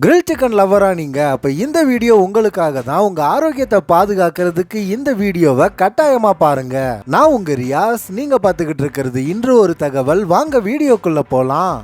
Grill chicken லவ்வரா நீங்க? அப்போ இந்த வீடியோ உங்களுக்காக தான். உங்கள் ஆரோக்கியத்தை பாதுகாக்கிறதுக்கு இந்த வீடியோவை கட்டாயமாக பாருங்க. நான் உங்கள் ரியாஸ். நீங்கள் பார்த்துக்கிட்டு இருக்கிறது இன்று ஒரு தகவல். வாங்க வீடியோக்குள்ளே போகலாம்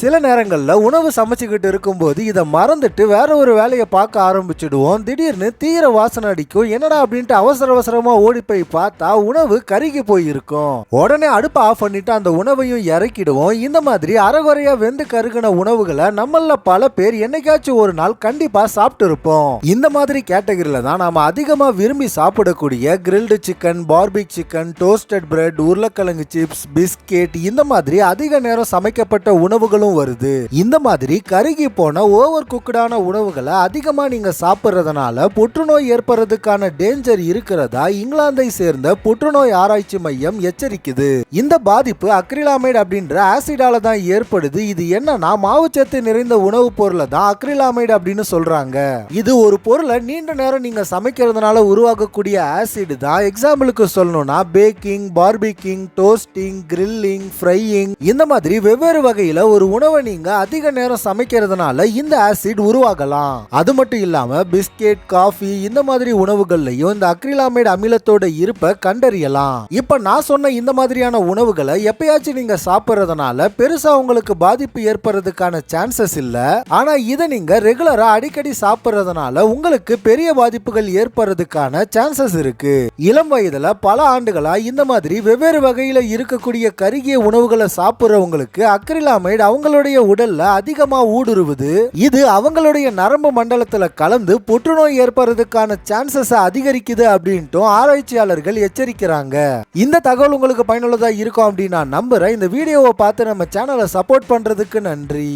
சில நேரங்களில் உணவு சமைச்சுக்கிட்டு இருக்கும்போது இதை மறந்துட்டு வேற ஒரு வேலையை பார்க்க ஆரம்பிச்சிடுவோம். திடீர்னு தீர வாசனை அடிக்கும். என்னடா அப்படின்ட்டு அவசர அவசரமா ஓடி போய் பார்த்தா உணவு கருகி போயிருக்கும். உடனே அடுப்பை ஆஃப் பண்ணிட்டு அந்த உணவையும் இறக்கிடுவோம். இந்த மாதிரி அரைகுறையா வெந்து கருகின உணவுகளை நம்மள பல பேர் என்னைக்காச்சும் ஒரு நாள் கண்டிப்பா சாப்பிட்டு இருப்போம். இந்த மாதிரி கேட்டகரியில தான் நாம அதிகமா விரும்பி சாப்பிடக்கூடிய grilled chicken barbecue chicken toasted bread உருளைக்கிழங்கு சிப்ஸ் பிஸ்கெட் இந்த மாதிரி அதிக நேரம் சமைக்கப்பட்ட உணவுகளும் வருது. இந்த மாதிரி கருகி போன ஓவர் குக்கடான உணவுகளை அதிகமா நீங்க சாப்பிட்றதுனால புற்றுநோய் ஏற்படுறதுக்கான டேஞ்சர் இருக்கிறதா இங்கிலாந்தை சேர்ந்த புற்றுநோய் ஆராய்ச்சி மையம் எச்சரிக்குது. இந்த பாதிப்பு அக்ரிலாமைடு அப்படின்ற ஆசிடால தான் ஏற்படுது. இது என்னன்னா மாவுச்சத்து நிறைந்த உணவுப் பொருளை தான் அக்ரிலாமைடு அப்படின்னு சொல்றாங்க. இது ஒரு பொருளை நீண்ட நேரம் நீங்க சமைக்கிறதுனால உருவாக்கக்கூடிய ஆசிட் தான். எக்ஸாம்பிளுக்கு சொல்லணும்னா baking barbecuing toasting grilling frying இந்த மாதிரி வெவ்வேறு வகையில ஒரு உணவை நீங்க அதிக நேரம் சமைக்கிறதுனால இந்த ஆசிட் உருவாகலாம். அது மட்டும் இல்லாம பிஸ்கெட் காஃபி இந்த மாதிரி உணவுகள்லயும் இந்த அக்ரிலாமைடு அமிலத்தோட இருப்பை கண்டறியலாம். இப்ப நான் சொன்ன இந்த மாதிரியான உணவுகளை எப்பயாச்சும் நீங்க சாப்பிட்றதுனால பெருசா உங்களுக்கு பாதிப்பு ஏற்படுறதுக்கான சான்சஸ் இல்ல. ஆனா இதை நீங்க ரெகுலரா அடிக்கடி சாப்பிட்றதுனால உங்களுக்கு பெரிய பாதிப்புகள் ஏற்படுறதுக்கான சான்சஸ் இருக்கு. இளம் வயதுல பல ஆண்டுகளா இந்த மாதிரி வெவ்வேறு வகையில இருக்கக்கூடிய கருகிய உணவுகளை சாப்பிட்றவங்களுக்கு அக்ரிலாமைடு அவங்களுடைய உடல்ல அதிகமா ஊடுருவுது. இது அவங்களுடைய நரம்பு மண்டலத்துல கலந்து புற்றுநோய் ஏற்படுறதுக்கான சான்சஸ் அதிகரிக்குது அப்படின்ட்டும் ஆராய்ச்சியாளர்கள் எச்சரிக்கிறாங்க. இந்த தகவல் உங்களுக்கு பயனுள்ளதா இருக்கும் அப்படின்னு நான் நம்புறேன் இந்த வீடியோவை பார்த்து நம்ம சேனலை சப்போர்ட் பண்றதுக்கு நன்றி.